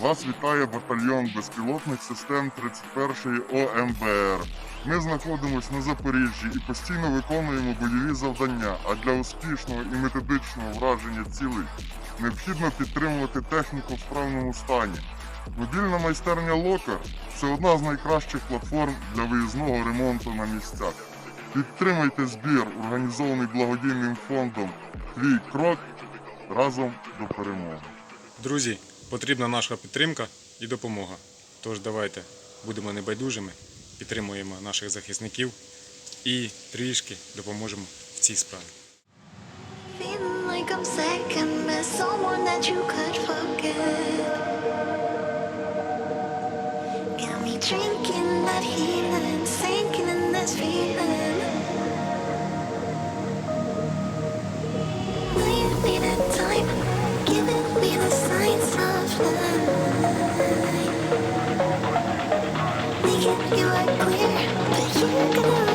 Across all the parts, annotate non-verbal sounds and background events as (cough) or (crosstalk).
Вас вітає батальйон безпілотних систем 31-ї ОМБР. Ми знаходимося на Запоріжжі і постійно виконуємо бойові завдання. А для успішного і методичного враження цілей необхідно підтримувати техніку в справному стані. Мобільна майстерня Локар це одна з найкращих платформ для виїзного ремонту на місцях. Підтримайте збір, організований благодійним фондом Твій крок разом до перемоги. Друзі, потрібна наша підтримка і допомога. Тож давайте будемо небайдужими, підтримуємо наших захисників і трішки допоможемо в цій справі. Drinking that healing, sinking in this feeling. Making you are clear, but you're gonna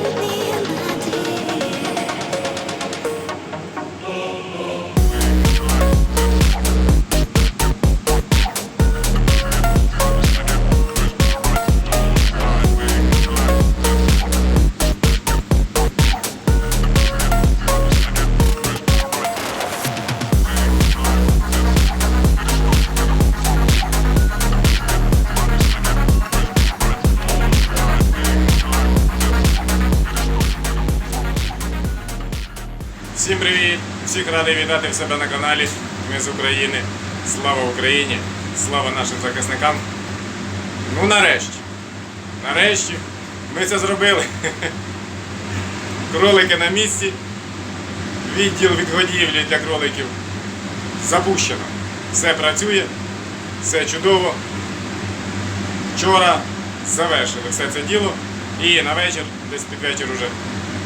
радий вітати в себе на каналі. Ми з України. Слава Україні! Слава нашим захисникам! Ну нарешті! Нарешті ми це зробили. (laughs) Кролики на місці. Відділ відгодівлі для кроликів запущено. Все працює, все чудово. Вчора завершили все це діло і на вечір, десь під вечір уже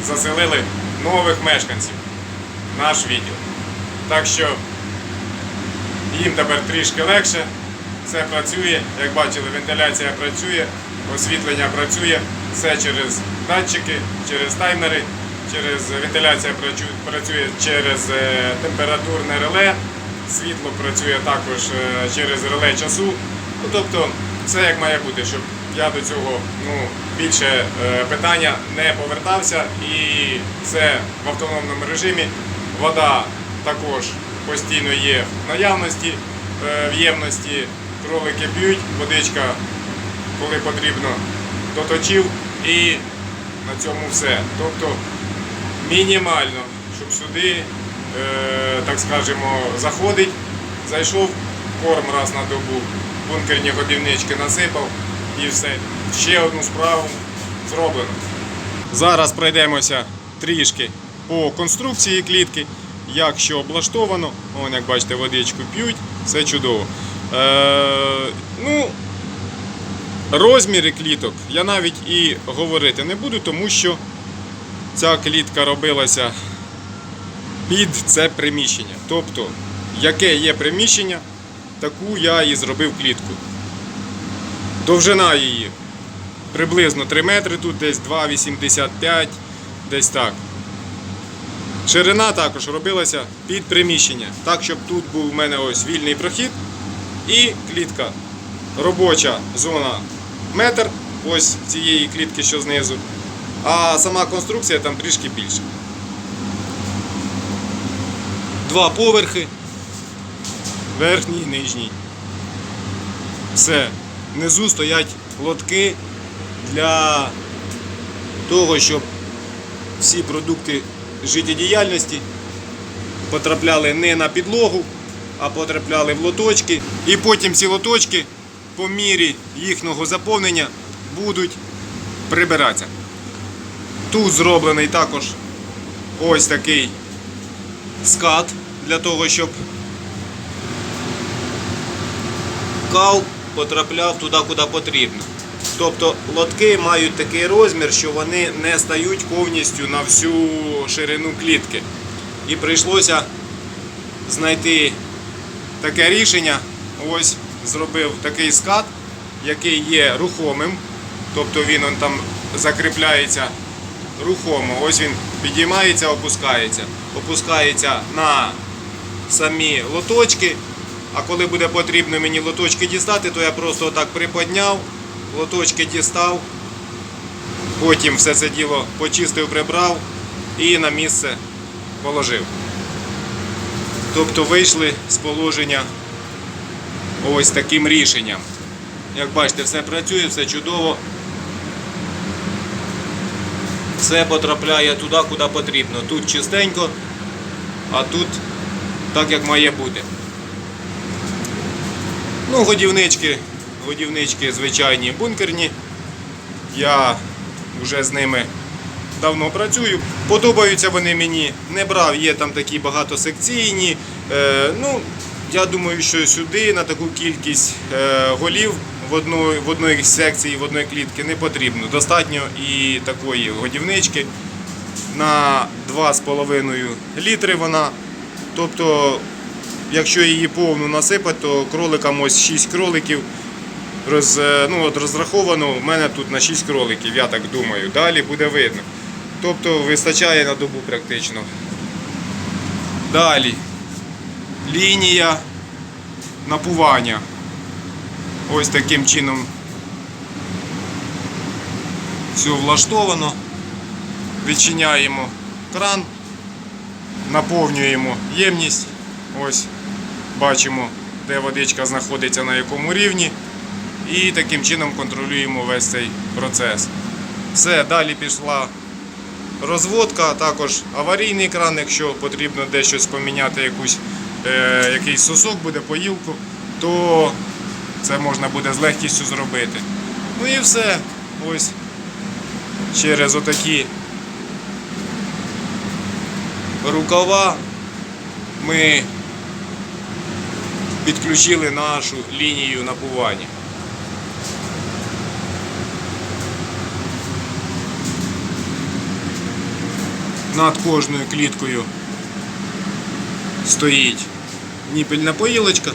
заселили нових мешканців наш відділ. Так що їм тепер трішки легше, все працює, як бачили, вентиляція працює, освітлення працює, все через датчики, через таймери, через вентиляція працює через е, температурне реле, світло працює також е, через реле часу. Ну, тобто все як має бути, щоб я до цього ну, більше е, питання не повертався. І все в автономному режимі. Вода також постійно є в наявності, е, в ємності. Кролики п'ють, водичка, коли потрібно, доточив і на цьому все. Тобто мінімально, щоб сюди, е, так скажемо, заходить, зайшов корм раз на добу, бункерні годівнички насипав і все. Ще одну справу зроблено. Зараз пройдемося трішки по конструкції клітки, як що облаштовано. Вон, як бачите, водичку п'ють, все чудово. Е, ну, розміри кліток я навіть і говорити не буду, тому що ця клітка робилася під це приміщення. Тобто, яке є приміщення, таку я і зробив клітку. Довжина її приблизно 3 метри, тут десь 2,85, десь так. Ширина також робилася під приміщення, так, щоб тут був у мене ось вільний прохід і клітка. Робоча зона метр, ось цієї клітки, що знизу. А сама конструкція там трішки більше. Два поверхи. Верхній, і нижній. Все. Внизу стоять лотки для того, щоб всі продукти життєдіяльності потрапляли не на підлогу, а потрапляли в лоточки. І потім ці лоточки по мірі їхнього заповнення будуть прибиратися. Тут зроблений також ось такий скат для того, щоб кал потрапляв туди, куди потрібно. Тобто лотки мають такий розмір, що вони не стають повністю на всю ширину клітки. І прийшлося знайти таке рішення. Ось зробив такий скат, який є рухомим. Тобто він он там закріпляється рухомо. Ось він підіймається, опускається. Опускається на самі лоточки, А коли буде потрібно мені лоточки дістати, то я просто отак приподняв, лоточки дістав, потім все це діло почистив, прибрав і на місце положив. Тобто вийшли з положення ось таким рішенням. Як бачите, все працює, все чудово. Все потрапляє туди, куди потрібно. Тут чистенько, а тут так, як має бути. Ну, годівнички, годівнички звичайні бункерні. Я вже з ними давно працюю. Подобаються вони мені. Не брав, є там такі багатосекційні. Е, ну, я думаю, що сюди на таку кількість е, голів в одної, в одної секції, в одної клітки не потрібно. Достатньо і такої годівнички на 2,5 літри вона. Тобто, якщо її повну насипати, то кроликам ось 6 кроликів роз, е, ну, от розраховано в мене тут на 6 кроликів, я так думаю. Далі буде видно. Тобто вистачає на добу практично. Далі. Лінія напування. Ось таким чином все влаштовано. Відчиняємо кран, наповнюємо ємність. Ось бачимо, де водичка знаходиться на якому рівні. І таким чином контролюємо весь цей процес. Все, далі пішла розводка, також аварійний кран, якщо потрібно десь поміняти, якусь, е, якийсь сосок буде поїлку, то це можна буде з легкістю зробити. Ну і все. Ось через отакі рукава ми підключили нашу лінію напування. Над кожною кліткою стоїть ніпельна поїлочка.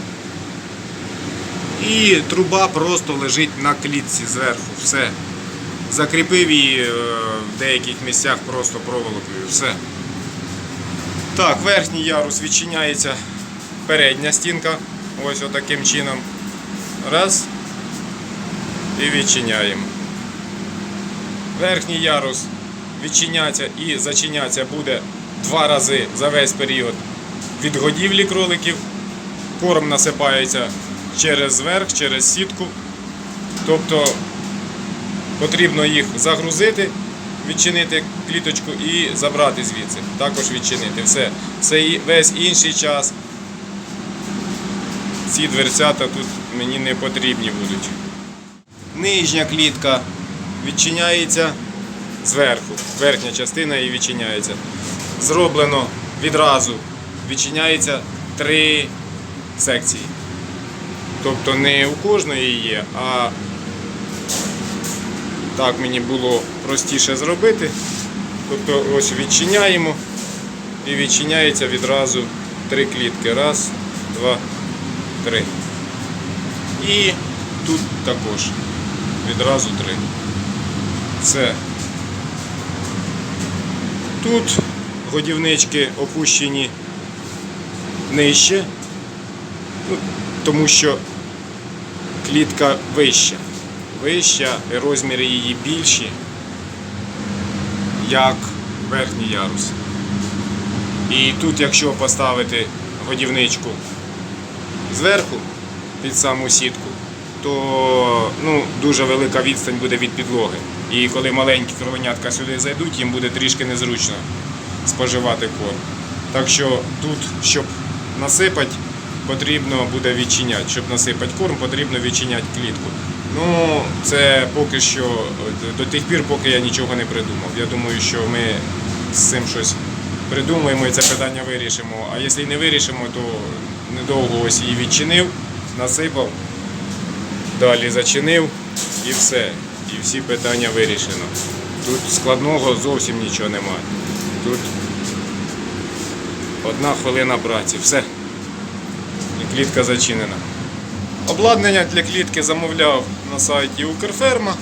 І труба просто лежить на клітці зверху. Все. Закріпив її е, в деяких місцях просто проволокою. Все. Так, верхній ярус відчиняється передня стінка. Ось отаким чином. Раз. І відчиняємо. Верхній ярус відчиняться і зачиняться буде два рази за весь період від годівлі кроликів. Корм насипається через верх, через сітку. Тобто потрібно їх загрузити, відчинити кліточку і забрати звідси. Також відчинити. Все. Це весь інший час. Ці дверцята тут мені не потрібні будуть. Нижня клітка відчиняється зверху. Верхня частина її відчиняється. Зроблено відразу. Відчиняється три секції. Тобто не у кожної є, а так мені було простіше зробити. Тобто ось відчиняємо і відчиняється відразу три клітки. Раз, два, три. І тут також відразу три. Все. Тут годівнички опущені нижче, ну, тому що клітка вища. Вища, і розміри її більші, як верхній ярус. І тут, якщо поставити годівничку зверху під саму сітку, то ну, дуже велика відстань буде від підлоги. І коли маленькі кровенятка сюди зайдуть, їм буде трішки незручно споживати корм. Так що тут, щоб насипати, потрібно буде відчиняти. Щоб насипати корм, потрібно відчиняти клітку. Ну, це поки що до тих пір, поки я нічого не придумав. Я думаю, що ми з цим щось придумаємо і це питання вирішимо. А якщо не вирішимо, то недовго ось її відчинив, насипав, далі зачинив і все. І всі питання вирішено. Тут складного зовсім нічого немає. Тут одна хвилина праці, все. І клітка зачинена. Обладнання для клітки замовляв на сайті Укрферма.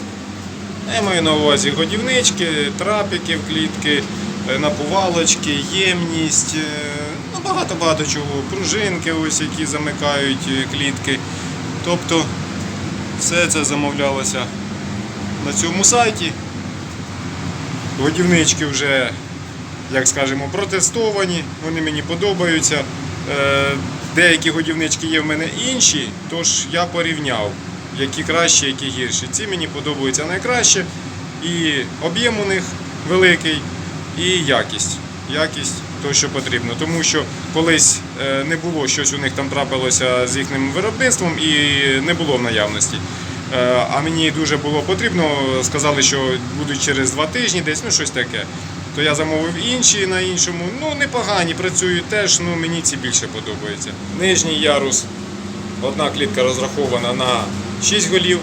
Я маю на увазі годівнички, трапики в клітки, е, напувалочки, ємність. е, Ну, багато-багато чого. Пружинки, ось які замикають е, клітки. Тобто все це замовлялося на цьому сайті. Годівнички вже, як скажемо, протестовані, вони мені подобаються. Е, Деякі годівнички є в мене інші, тож я порівняв, які кращі, які гірші. Ці мені подобаються найкраще. І об'єм у них великий, і якість. Якість то, що потрібно. Тому що колись е, не було щось у них там трапилося з їхнім виробництвом і не було в наявності. Е, А мені дуже було потрібно, сказали, що будуть через два тижні, десь ну щось таке. То я замовив інші на іншому. Ну непогані, працюють теж, ну мені ці більше подобаються. Нижній ярус, одна клітка розрахована на 6 голів.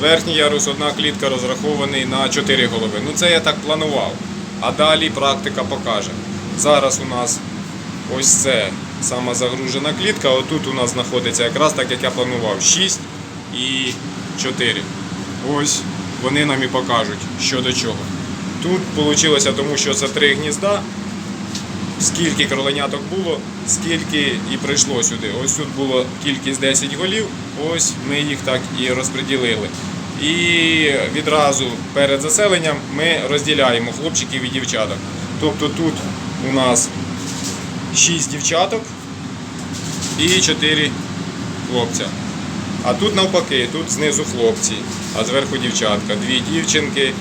Верхній ярус, одна клітка розрахований на 4 голови. Ну це я так планував. А далі практика покаже. Зараз у нас ось це сама загружена клітка. Отут у нас знаходиться якраз так, як я планував. 6 і 4. Ось вони нам і покажуть, що до чого. Тут вийшло, тому що це три гнізда. Скільки кроленяток було, скільки і прийшло сюди. Ось тут було кількість 10 голів, ось ми їх так і розподілили. І відразу перед заселенням ми розділяємо хлопчиків і дівчаток. Тобто тут у нас 6 дівчаток і 4 хлопця. А тут навпаки, тут знизу хлопці, а зверху дівчатка. Дві дівчинки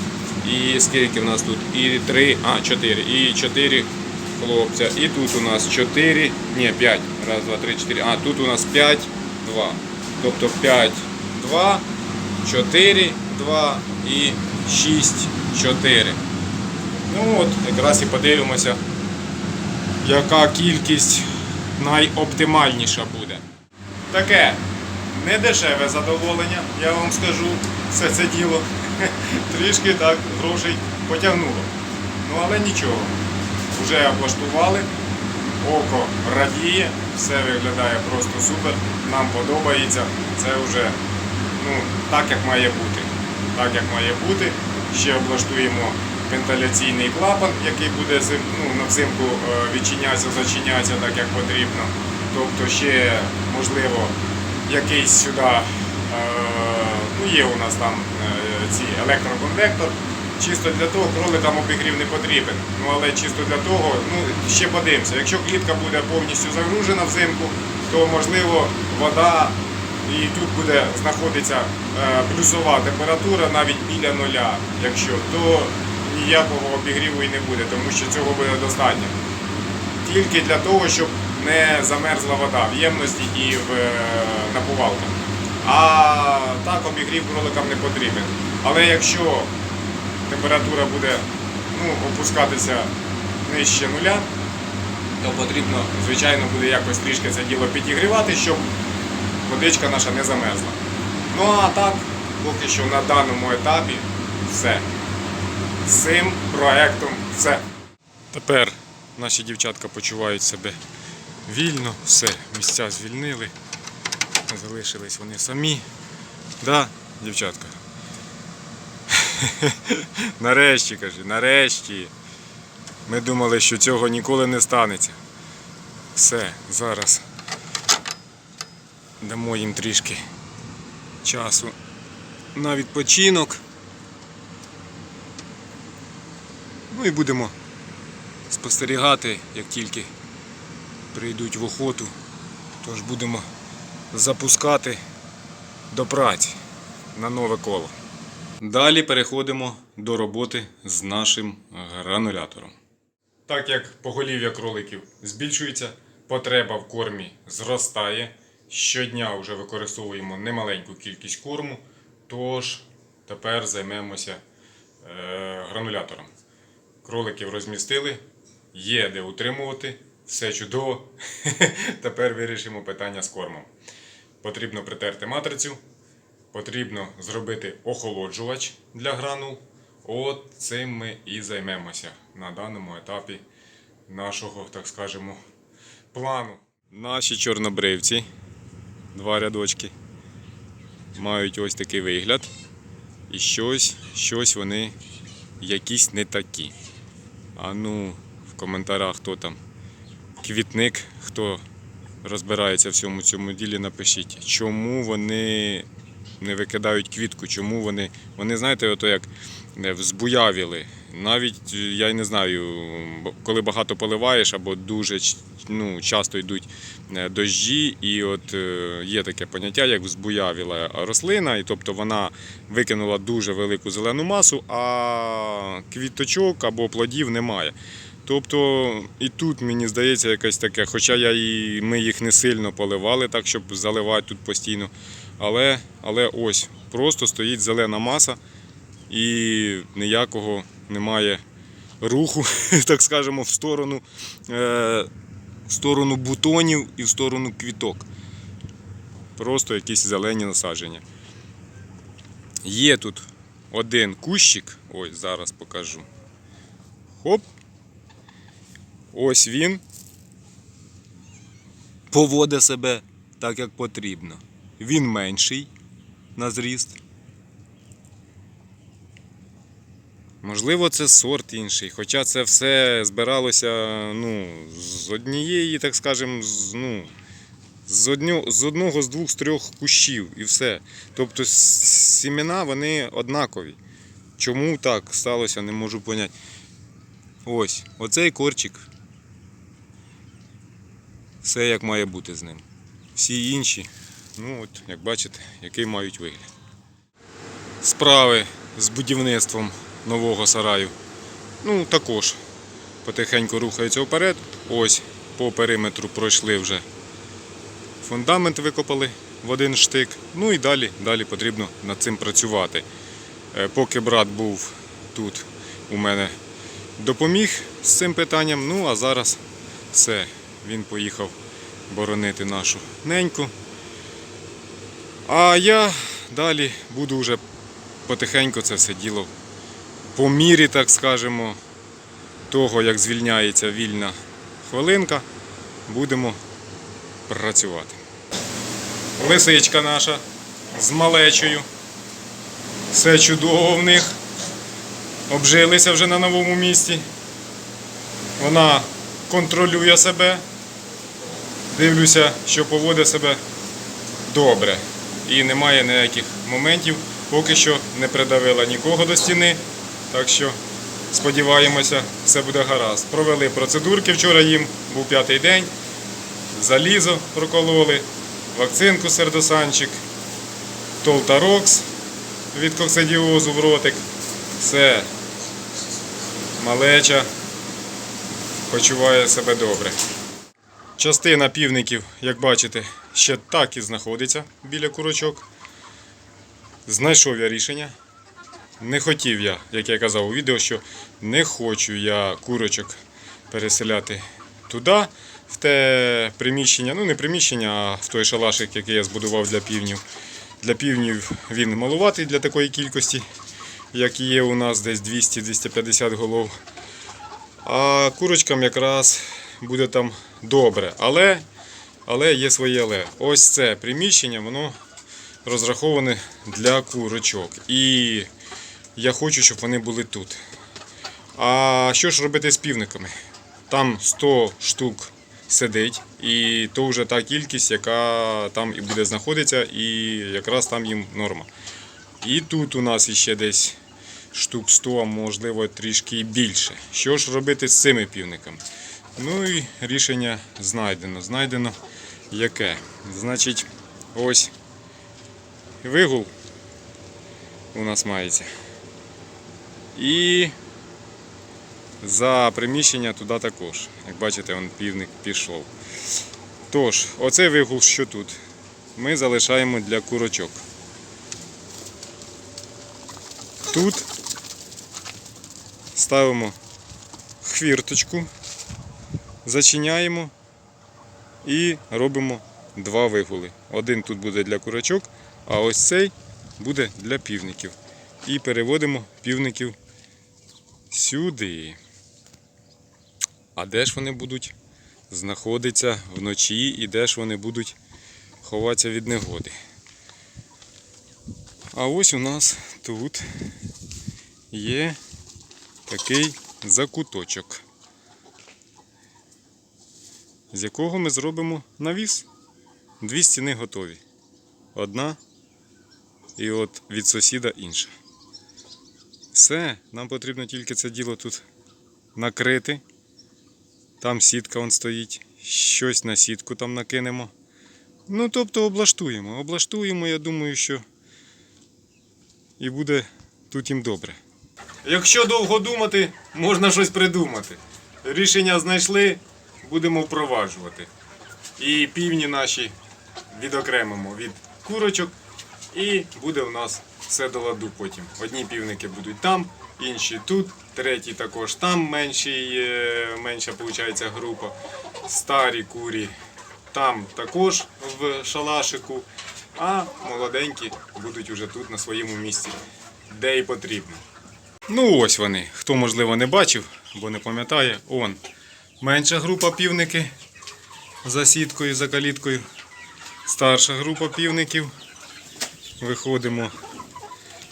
і скільки в нас тут? І три, а, чотири. І чотири хлопця. І тут у нас чотири, ні, п'ять. Раз, два, три, чотири. А тут у нас п'ять, два. Тобто п'ять, два, чотири, два і шість, чотири. Ну от, якраз і подивимося, яка кількість найоптимальніша буде. Таке недешеве задоволення, я вам скажу, все це діло. (laughs) Трішки так грошей потягнуло. Ну але нічого. Вже облаштували, око радіє, все виглядає просто супер, нам подобається. Це вже ну, так, як має бути. Так, як має бути. Ще облаштуємо вентиляційний клапан, який буде ну, взимку е, відчинятися, зачинятися так, як потрібно. Тобто ще можливо якийсь сюди, е, ну є у нас там е, ці електроконвектор. Чисто для того кроликам обігрів не потрібен. Ну але чисто для того, ну ще подивимося. Якщо клітка буде повністю загружена взимку, то можливо вода і тут буде знаходитися плюсова температура навіть біля нуля. Якщо то ніякого обігріву і не буде, тому що цього буде достатньо тільки для того, щоб не замерзла вода в ємності і в е, напувалках. А так обігрів кроликам не потрібен. Але якщо температура буде ну, опускатися нижче нуля, то потрібно, звичайно, буде якось трішки це діло підігрівати, щоб водичка наша не замерзла. Ну а так, поки що на даному етапі все. Цим проектом все. Тепер наші дівчатка почувають себе вільно, все, місця звільнили, залишились вони самі. Да, дівчатка? (laughs) нарешті, каже, нарешті. Ми думали, що цього ніколи не станеться. Все, зараз дамо їм трішки часу на відпочинок. Ну і будемо спостерігати, як тільки прийдуть в охоту, тож будемо запускати до праці на нове коло. Далі переходимо до роботи з нашим гранулятором. Так як поголів'я кроликів збільшується, потреба в кормі зростає. Щодня вже використовуємо немаленьку кількість корму, тож тепер займемося е, гранулятором. Кроликів розмістили, є де утримувати, все чудово. (laughs) Тепер вирішимо питання з кормом. Потрібно притерти матрицю, потрібно зробити охолоджувач для гранул. От цим ми і займемося на даному етапі нашого, так скажемо, плану. Наші чорнобривці, два рядочки, мають ось такий вигляд. І щось, щось вони якісь не такі. А ну, в коментарях хто там квітник, хто розбирається в цьому цьому ділі, напишіть, чому вони не викидають квітку, чому вони. Вони, знаєте, ото як е, взбуявіли. Навіть е, я не знаю, коли багато поливаєш або дуже ну, часто йдуть е, дощі, і от е, є таке поняття, як взбуявіла рослина, і тобто вона викинула дуже велику зелену масу, а квіточок або плодів немає. Тобто і тут мені здається якесь таке, хоча я і ми їх не сильно поливали, так щоб заливати тут постійно. Але, але ось просто стоїть зелена маса і ніякого немає руху, (laughs) так скажемо, в сторону, е, в сторону бутонів і в сторону квіток. Просто якісь зелені насадження. Є тут один кущик, ось зараз покажу. Хоп. Ось він поводить себе так, як потрібно. Він менший на зріст. Можливо, це сорт інший, хоча це все збиралося ну, з однієї, так скажемо, з, ну, з, однього, з одного з двох з трьох кущів і все. Тобто сімена вони однакові. Чому так сталося, не можу поняти. Ось, оцей корчик. Все як має бути з ним. Всі інші, ну от, як бачите, який мають вигляд. Справи з будівництвом нового сараю. Ну, також потихеньку рухаються вперед. Ось по периметру пройшли вже. Фундамент викопали в один штик. Ну і далі, далі потрібно над цим працювати. Е, Поки брат був тут у мене допоміг з цим питанням. Ну а зараз все. Він поїхав боронити нашу неньку. А я далі буду вже потихеньку це все діло по мірі, так скажемо, того, як звільняється вільна хвилинка, будемо працювати. Лисичка наша з малечою. Все чудово в них. Обжилися вже на новому місці. Вона контролює себе. Дивлюся, що поводить себе добре. І немає ніяких моментів. Поки що не придавила нікого до стіни. Так що сподіваємося, все буде гаразд. Провели процедурки вчора їм, був п'ятий день. Залізо прокололи, вакцинку сердосанчик, толтарокс від коксидіозу в ротик. Все. Малеча почуває себе добре. Частина півників, як бачите, ще так і знаходиться біля курочок. Знайшов я рішення. Не хотів я, як я казав у відео, що не хочу я курочок переселяти туди, в те приміщення, ну не приміщення, а в той шалашик, який я збудував для півнів. Для півнів він малуватий для такої кількості, як є у нас десь 200-250 голов. А курочкам якраз буде там добре. Але, але є своє але. Ось це приміщення, воно розраховане для курочок. І я хочу, щоб вони були тут. А що ж робити з півниками? Там 100 штук сидить, і то вже та кількість, яка там і буде знаходитися, і якраз там їм норма. І тут у нас іще десь штук 100, а можливо трішки більше. Що ж робити з цими півниками? Ну і рішення знайдено. Знайдено яке? Значить, ось вигул у нас мається. І за приміщення туди також. Як бачите, он півник пішов. Тож, оцей вигул, що тут, ми залишаємо для курочок. Тут ставимо хвірточку, зачиняємо і робимо два вигули. Один тут буде для курочок, а ось цей буде для півників. І переводимо півників сюди. А де ж вони будуть знаходитися вночі і де ж вони будуть ховатися від негоди? А ось у нас тут є такий закуточок. з якого ми зробимо навіс. Дві стіни готові. Одна і от від сусіда інша. Все, нам потрібно тільки це діло тут накрити. Там сітка он стоїть. Щось на сітку там накинемо. Ну, тобто облаштуємо. Облаштуємо, я думаю, що і буде тут їм добре. Якщо довго думати, можна щось придумати. Рішення знайшли, будемо впроваджувати. І півні наші відокремимо від курочок, і буде у нас все до ладу потім. Одні півники будуть там, інші тут, треті також там менші, менша виходить, група. Старі курі там також в шалашику, а молоденькі будуть уже тут на своєму місці, де і потрібно. Ну ось вони. Хто можливо не бачив, бо не пам'ятає, он. Менша група півники за сіткою, за каліткою. Старша група півників. Виходимо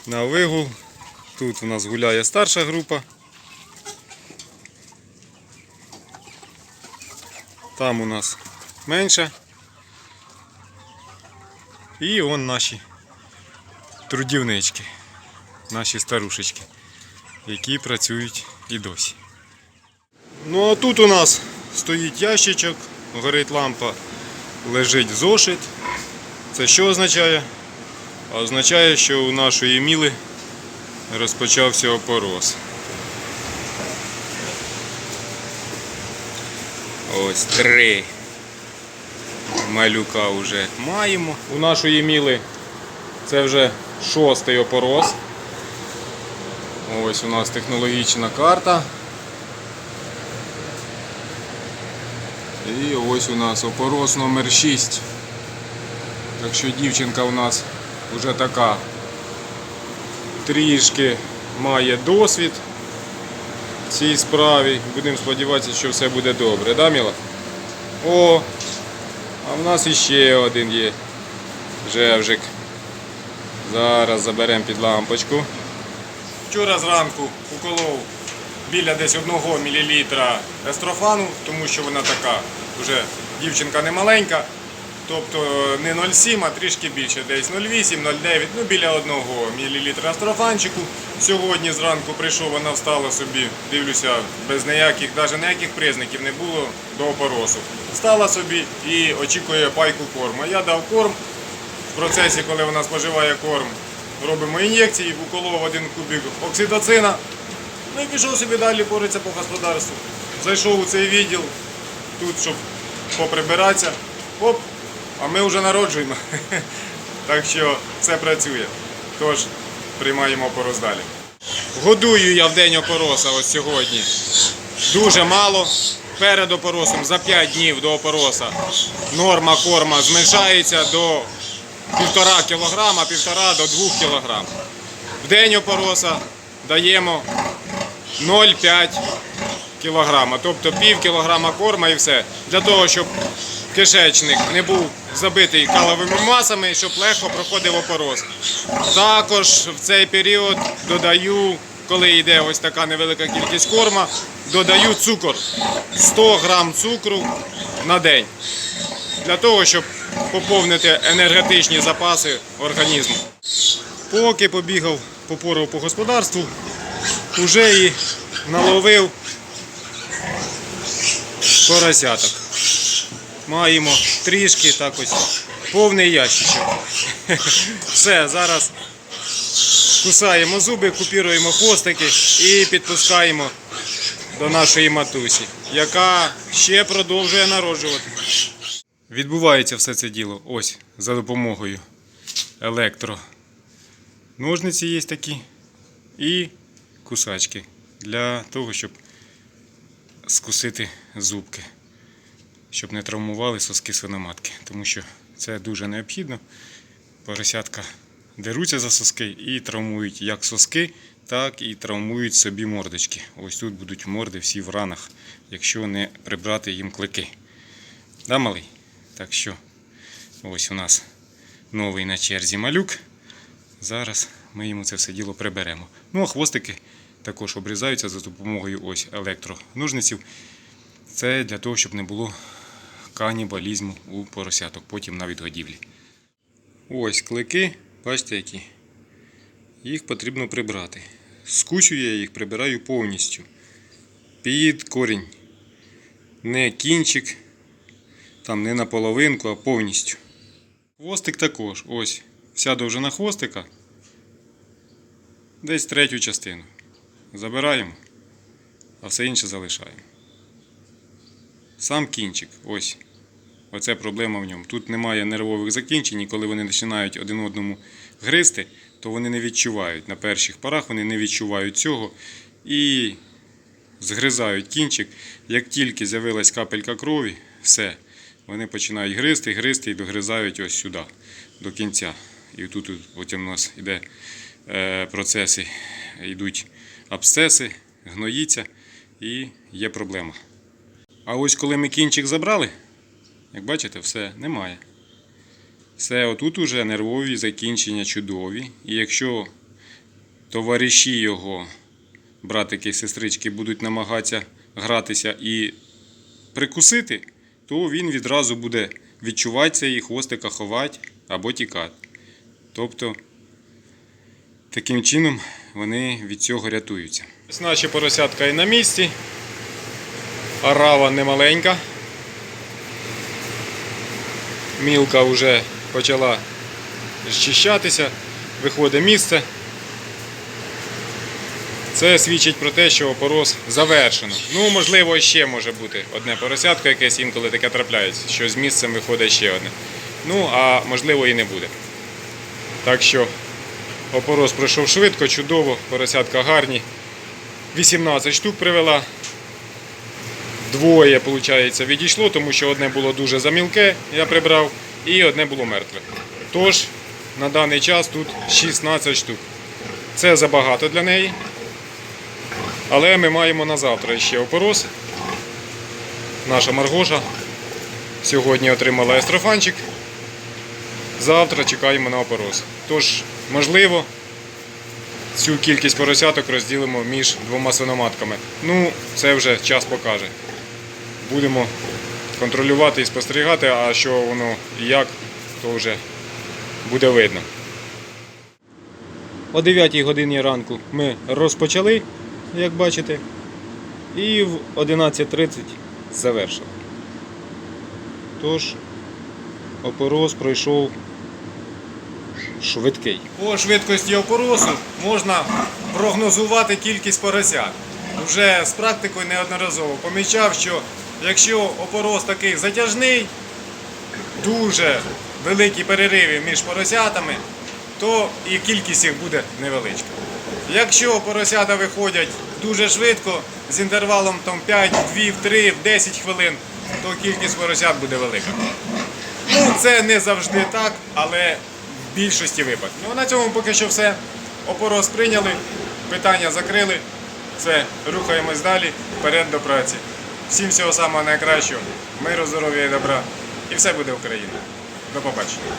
на вигул. Тут у нас гуляє старша група. Там у нас менша. І он наші трудівнички, наші старушечки, які працюють і досі. Ну а тут у нас стоїть ящичок, горить лампа, лежить зошит. Це що означає? Означає, що у нашої міли розпочався опорос. Ось три малюка вже маємо. У нашої міли це вже шостий опорос. Ось у нас технологічна карта. І ось у нас опорос номер 6. Так що дівчинка у нас вже така трішки має досвід в цій справі. Будемо сподіватися, що все буде добре, да, Міла? О, а в нас іще один є жевжик. Зараз заберемо під лампочку. Вчора зранку уколов біля десь 1 мл естрофану, тому що вона така вже дівчинка не маленька. Тобто не 0,7, а трішки більше, десь 0,8, 0,9, ну біля 1 мл естрофанчику. Сьогодні зранку прийшов, вона встала собі, дивлюся, без ніяких, навіть ніяких признаків не було до опоросу. Встала собі і очікує пайку корму. Я дав корм. В процесі, коли вона споживає корм, робимо ін'єкції, уколов один кубик окситоцина. Ну і пішов собі далі пориться по господарству. Зайшов у цей відділ, тут, щоб поприбиратися. Оп, а ми вже народжуємо. (laughs) Так що все працює. Тож приймаємо опорос далі. Годую я в день опороса ось сьогодні. Дуже мало. Перед опоросом за 5 днів до опороса норма корма зменшається до 1,5 кг, 1,5 до 2 кг. В день опороса даємо 0,5 кг, тобто пів кілограма корма і все. Для того, щоб кишечник не був забитий каловими масами, щоб легко проходив опороз. Також в цей період додаю, коли йде ось така невелика кількість корма, додаю цукор. 100 грам цукру на день. Для того, щоб поповнити енергетичні запаси організму. Поки побігав, попорав по господарству, вже і наловив поросяток. Маємо трішки так ось повний ящичок. (laughs) Все, зараз кусаємо зуби, купіруємо хвостики і підпускаємо до нашої матусі, яка ще продовжує народжувати. Відбувається все це діло ось за допомогою електро. Ножниці є такі і кусачки для того, щоб скусити зубки, щоб не травмували соски свиноматки, тому що це дуже необхідно. Поросятка деруться за соски і травмують як соски, так і травмують собі мордочки. Ось тут будуть морди всі в ранах, якщо не прибрати їм клики. Да, малий? Так що ось у нас новий на черзі малюк. Зараз ми йому це все діло приберемо. Ну а хвостики також обрізаються за допомогою ось електроножниців. Це для того, щоб не було канібалізму у поросяток, потім на відгодівлі. Ось клики, бачите які. Їх потрібно прибрати. З кучу я їх прибираю повністю. Під корінь. Не кінчик, там не на половинку, а повністю. Хвостик також. Ось. Вся довжина хвостика. Десь третю частину. Забираємо, а все інше залишаємо. Сам кінчик. Ось. Оце проблема в ньому. Тут немає нервових закінчень, і коли вони починають один одному гризти, то вони не відчувають. На перших порах вони не відчувають цього і згризають кінчик. Як тільки з'явилась капелька крові, все. Вони починають гризти, гризти і догризають ось сюди, до кінця. І тут потім у нас йде е, процеси, йдуть абсцеси, гноїться і є проблема. А ось коли ми кінчик забрали, як бачите, все немає. Все, отут уже нервові закінчення чудові. І якщо товариші його, братики і сестрички, будуть намагатися гратися і прикусити, то він відразу буде відчуватися і хвостика ховати або тікати. Тобто, таким чином вони від цього рятуються. Ось наші поросятка і на місці. Арава немаленька. Мілка вже почала зчищатися, виходить місце. Це свідчить про те, що опорос завершено. Ну, можливо, ще може бути одне поросятко, якесь інколи таке трапляється, що з місцем виходить ще одне. Ну, а можливо і не буде. Так що опорос пройшов швидко, чудово, поросятка гарні. 18 штук привела. Двоє, виходить, відійшло, тому що одне було дуже замілке, я прибрав, і одне було мертве. Тож, на даний час тут 16 штук. Це забагато для неї. Але ми маємо на завтра ще опорос. Наша Маргоша сьогодні отримала естрофанчик. Завтра чекаємо на опорос. Тож, можливо, цю кількість поросяток розділимо між двома свиноматками. Ну, це вже час покаже. Будемо контролювати і спостерігати, а що воно і як, то вже буде видно. О 9 годині ранку ми розпочали, як бачите, і в 11.30 завершили. Тож, опороз пройшов швидкий. По швидкості опоросу можна прогнозувати кількість поросят. Вже з практикою неодноразово помічав, що якщо опорос такий затяжний, дуже великі перериви між поросятами, то і кількість їх буде невеличка. Якщо поросята виходять дуже швидко, з інтервалом там 5, 2, 3, 10 хвилин, то кількість поросят буде велика. Ну, це не завжди так, але в більшості випадків. Ну, на цьому поки що все. Опорос прийняли, питання закрили. Все, рухаємось далі, вперед до праці. Всім всього самого найкращого, миру, здоров'я і добра. І все буде Україна. До побачення.